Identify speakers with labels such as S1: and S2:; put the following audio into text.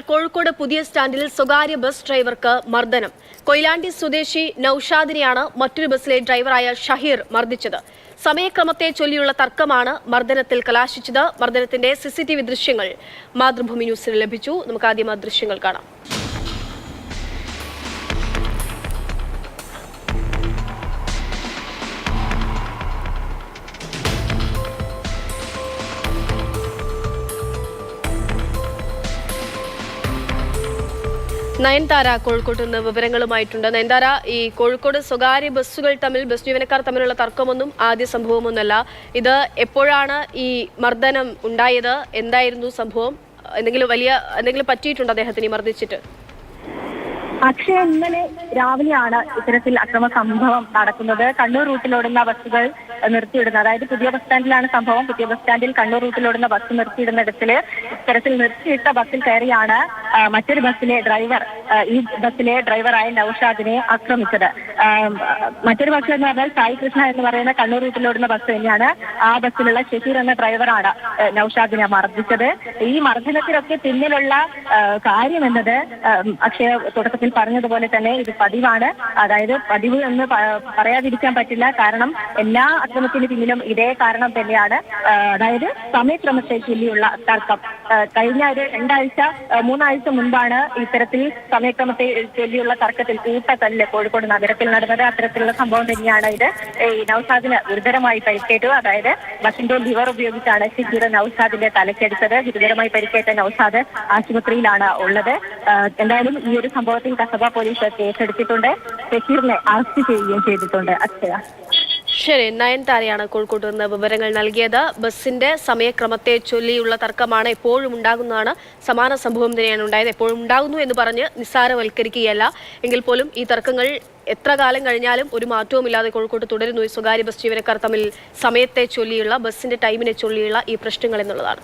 S1: കോഴിക്കോട് പുതിയ സ്റ്റാൻഡിൽ സ്വകാര്യ ബസ് ഡ്രൈവർക്ക് മർദ്ദനം. കൊയിലാണ്ടി സ്വദേശി നൌഷാദിനെയാണ് മറ്റൊരു ബസ്സിലെ ഡ്രൈവറായ ഷഹീർ മർദ്ദിച്ചത്. സമയക്രമത്തെ ചൊല്ലിയുള്ള തർക്കമാണ് മർദ്ദനത്തിൽ കലാശിച്ചത്. മർദ്ദനത്തിന്റെ സിസിടിവി ദൃശ്യങ്ങൾ മാതൃഭൂമി ന്യൂസിന് ലഭിച്ചു. നമുക്ക് ആദ്യം ആ ദൃശ്യങ്ങൾ കാണാം. നയൻതാര കോഴിക്കോട്ട് നിന്ന് വിവരങ്ങളുമായിട്ടുണ്ട്. നയൻതാര ഈ കോഴിക്കോട് സ്വകാര്യ ബസ്സുകൾ തമ്മിൽ ബസ് ജീവനക്കാർ തമ്മിലുള്ള തർക്കമൊന്നും ആദ്യ സംഭവമൊന്നുമല്ല. ഇത് എപ്പോഴാണ് ഈ മർദ്ദനം ഉണ്ടായത്? എന്തായിരുന്നു സംഭവം? എന്തെങ്കിലും വലിയ എന്തെങ്കിലും പറ്റിയിട്ടുണ്ടോ അദ്ദേഹത്തിന് ഈ മർദ്ദിച്ചിട്ട്?
S2: അക്ഷയ ഇന്നലെ രാവിലെയാണ് ഇത്തരത്തിൽ അക്രമ സംഭവം നടക്കുന്നത്. കണ്ണൂർ റൂട്ടിലോടുന്ന ബസ്സുകൾ നിർത്തിയിടുന്നത്. അതായത് പുതിയ ബസ് സ്റ്റാൻഡിലാണ് സംഭവം. പുതിയ ബസ് സ്റ്റാൻഡിൽ കണ്ണൂർ റൂട്ടിലോടുന്ന ബസ് നിർത്തിയിടുന്നിടത്തിൽ ഇത്തരത്തിൽ നിർത്തിയിട്ട ബസ്സിൽ കയറിയാണ് മറ്റൊരു ബസ്സിലെ ഡ്രൈവർ ഈ ബസ്സിലെ ഡ്രൈവറായ നൌഷാദിനെ ആക്രമിച്ചത്. മറ്റൊരു ബസ് എന്ന് പറഞ്ഞാൽ സായി കൃഷ്ണ എന്ന് പറയുന്ന കണ്ണൂർ വീട്ടിലോടുന്ന ബസ് തന്നെയാണ് ആ ബസ്സിലുള്ള ഷെഫീർ എന്ന ഡ്രൈവറാണ് നൌഷാദിനെ മർദ്ദിച്ചത്. ഈ മർദ്ദനത്തിലൊക്കെ പിന്നിലുള്ള കാര്യം എന്നത് അക്ഷയ തുടക്കത്തിൽ പറഞ്ഞതുപോലെ തന്നെ ഇത് പതിവാണ്. അതായത് പതിവ് എന്ന് പറയാതിരിക്കാൻ പറ്റില്ല. കാരണം എല്ലാ അക്രമത്തിന് പിന്നിലും ഇതേ കാരണം തന്നെയാണ്. അതായത് സമയക്രമത്തെ ചൊല്ലിയുള്ള തർക്കം. കഴിഞ്ഞ ഒരു രണ്ടാഴ്ച ആ, മൂന്നാഴ്ച മുൻപാണ് ഇത്തരത്തിൽ സമയക്രമത്തെ ചൊല്ലിയുള്ള തർക്കത്തിൽ കൂട്ടത്തല്ല് കോഴിക്കോട് നഗരത്തിൽ നടന്നത്. അത്തരത്തിലുള്ള സംഭവം തന്നെയാണ് ഇത്. ഈ നൌഷാദിന് ഗുരുതരമായി പരിക്കേറ്റു. അതായത് ബസിന്റെ ലിവർ ഉപയോഗിച്ചാണ് ഷിജീർ നൌഷാദിന്റെ തലക്കെടുത്തത് ഗുരുതരമായി പരിക്കേറ്റ നൌഷാദ് ആശുപത്രിയിലാണ് ഉള്ളത്. എന്തായാലും ഈ ഒരു സംഭവത്തിൽ കസബ പോലീസ് കേസെടുത്തിട്ടുണ്ട്. ഷഷീറിനെ അറസ്റ്റ് ചെയ്യുകയും ചെയ്തിട്ടുണ്ട്. അക്ഷയ.
S1: ശരി നയൻതാരയാണ് കോഴിക്കോട്ട് നിന്ന് വിവരങ്ങൾ നൽകിയത്. ബസിന്റെ സമയക്രമത്തെ ചൊല്ലിയുള്ള തർക്കമാണ് എപ്പോഴും ഉണ്ടാകുന്നതാണ്. സമാന സംഭവം തന്നെയാണ് ഉണ്ടായത്. എപ്പോഴും ഉണ്ടാകുന്നു എന്ന് പറഞ്ഞ് നിസ്സാരവൽക്കരിക്കുകയല്ല. എങ്കിൽ പോലും ഈ തർക്കങ്ങൾ എത്ര കാലം കഴിഞ്ഞാലും ഒരു മാറ്റവുമില്ലാതെ കോഴിക്കോട്ട് തുടരുന്നു. ഈ സ്വകാര്യ ബസ് ജീവനക്കാർ തമ്മിൽ സമയത്തെ ചൊല്ലിയുള്ള ബസിന്റെ ടൈമിനെ ചൊല്ലിയുള്ള ഈ പ്രശ്നങ്ങൾ എന്നുള്ളതാണ്.